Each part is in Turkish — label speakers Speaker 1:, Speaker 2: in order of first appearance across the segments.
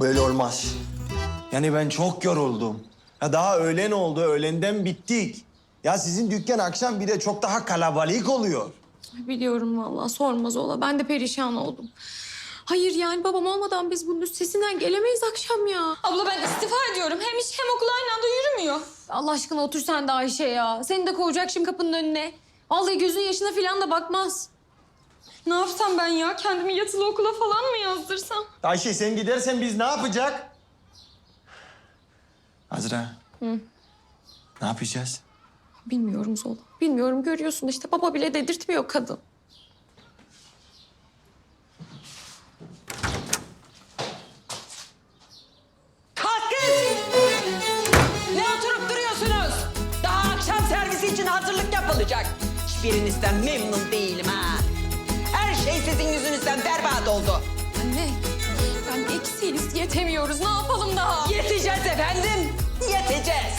Speaker 1: Böyle olmaz. Yani ben çok yoruldum. Ya daha öğlen oldu, öğlenden bittik. Ya sizin dükkan akşam bir de çok daha kalabalık oluyor.
Speaker 2: Biliyorum vallahi sormaz ola. Ben de perişan oldum. Hayır yani babam olmadan biz bunun üstesinden gelemeyiz akşam ya.
Speaker 3: Abla ben istifa ediyorum. Hem iş hem okul aynı anda yürümüyor.
Speaker 2: Allah aşkına otur sen de Ayşe ya. Seni de kovacak şimdi kapının önüne. Vallahi gözün yaşına falan da bakmaz.
Speaker 3: Ne yapsam ben ya? Kendimi yatılı okula falan mı yazdırsam?
Speaker 1: Ayşe sen gidersen biz ne yapacak? Azra. Ne yapacağız?
Speaker 2: Bilmiyorum Zola. Bilmiyorum görüyorsun işte baba bile dedirtmiyor kadın.
Speaker 4: Kalkın! Ne oturup duruyorsunuz? Daha akşam servisi için hazırlık yapılacak. Hiçbirinizden memnun değilim
Speaker 2: eksiyiz yetemiyoruz ne yapalım daha?
Speaker 4: Yeteceğiz efendim. Yeteceğiz.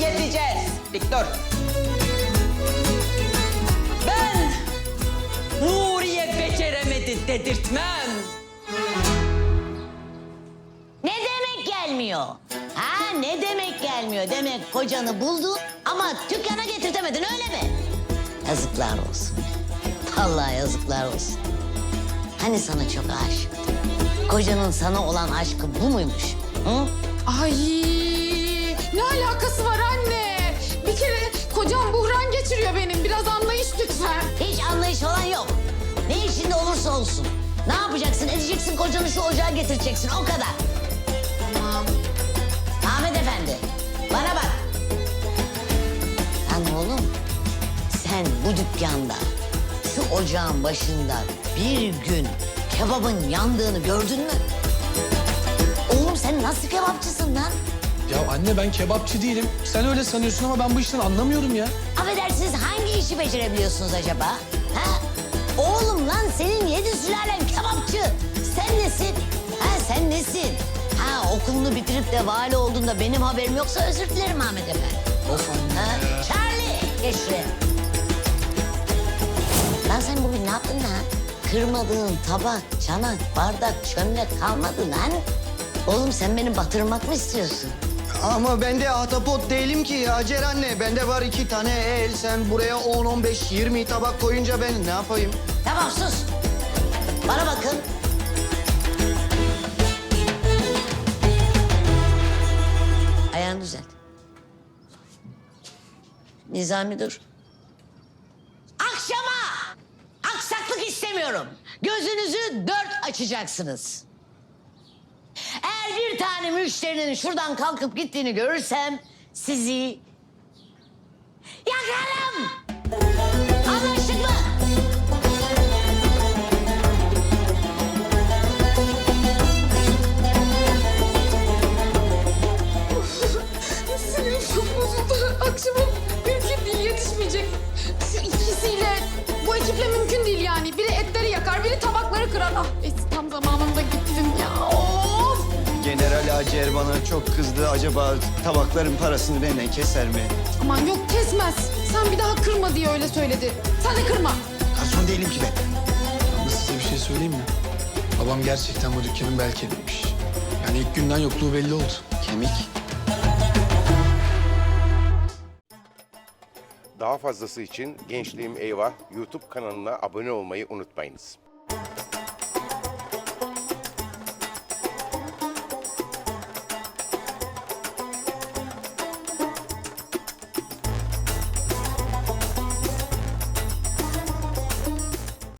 Speaker 4: Yeteceğiz. Viktor. Ben Nuriye beceremedi dedirtmem.
Speaker 5: Ne demek gelmiyor? Ha ne demek gelmiyor? Demek kocanı buldun ama dükkana getirtemedin öyle mi? Yazıklar olsun. Vallahi yazıklar olsun. Hani sana çok aşıktı? Kocanın sana olan aşkı bu muymuş? Hı?
Speaker 2: Ay ne alakası var anne? Bir kere kocam buhran geçiriyor benim. Biraz anlayış lütfen.
Speaker 5: Hiç anlayış olan yok. Ne işinde olursa olsun. Ne yapacaksın? Edeceksin kocanı şu ocağa getireceksin. O kadar.
Speaker 2: Tamam.
Speaker 5: Ahmet Efendi, bana bak. Lan oğlum, sen bu dükkanda şu ocağın başında bir gün kebabın yandığını gördün mü? Oğlum sen nasıl kebapçısın lan?
Speaker 6: Ya anne ben kebapçı değilim. Sen öyle sanıyorsun ama ben bu işten anlamıyorum ya.
Speaker 5: Affedersiniz hangi işi becerebiliyorsunuz acaba? Ha? Oğlum lan senin yedi sülalen kebapçı. Sen nesin? Ha sen nesin? Ha okulunu bitirip de vali olduğunda benim haberim yoksa özür dilerim Ahmet Efendi.
Speaker 6: Of anne.
Speaker 5: Ha? Kırmadığın tabak, çanak, bardak, çömlek kalmadı lan. Oğlum sen beni batırmak mı istiyorsun?
Speaker 1: Ama ben de ahtapot değilim ki Hacer anne. Bende var iki tane el. Sen buraya 10, 15, 20 tabak koyunca ben ne yapayım?
Speaker 5: Tamam sus. Bana bakın. Ayağını düzelt. Nizami dur. İstemiyorum. Gözünüzü dört açacaksınız. Eğer bir tane müşterinin şuradan kalkıp gittiğini görürsem sizi yakarım.
Speaker 2: Ekiple mümkün değil yani. Biri etleri yakar, biri tabakları kırar. Ah neyse, tam zamanında gittim ya. Of!
Speaker 1: General Hacer bana çok kızdı. Acaba tabakların parasını benden keser mi?
Speaker 2: Aman yok kesmez. Sen bir daha kırma diye öyle söyledi. Sen de kırma.
Speaker 1: Garson değilim ki ben.
Speaker 6: Ama size bir şey söyleyeyim mi? Babam gerçekten bu dükkanın bel kemiğiymiş. Yani ilk günden yokluğu belli oldu.
Speaker 1: Kemik.
Speaker 7: Daha fazlası için Gençliğim Eyvah YouTube kanalına abone olmayı unutmayınız.